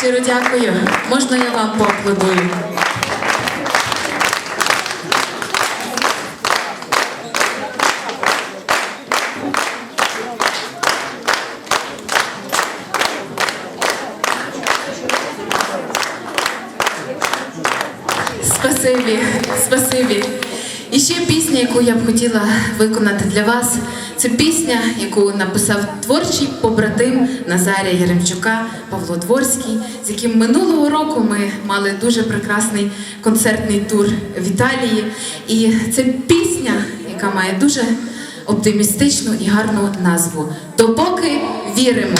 Щиро дякую. Можна я вам поаплодую? Спасибі, спасибі. І ще пісня, яку я б хотіла виконати для вас. Це пісня, яку написав творчий побратим Назарія Яремчука Павло Дворський, з яким минулого року ми мали дуже прекрасний концертний тур в Італії. І це пісня, яка має дуже оптимістичну і гарну назву. Допоки віримо,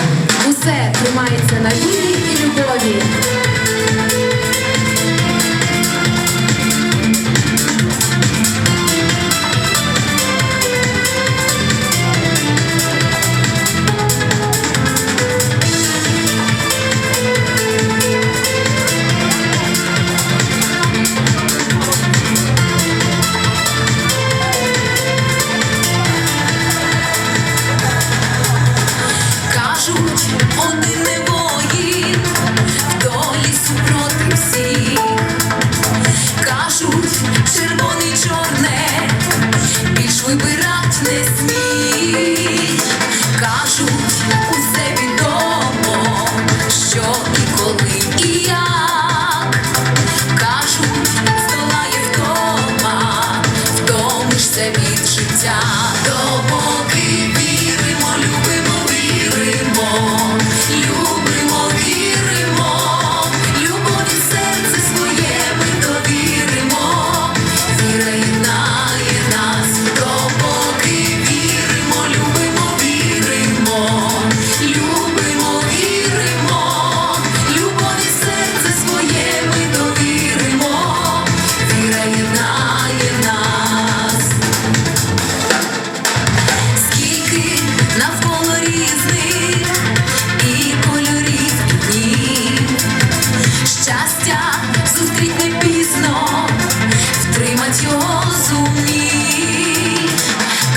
усе тримається на вірі і любові. Only live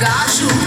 gajo.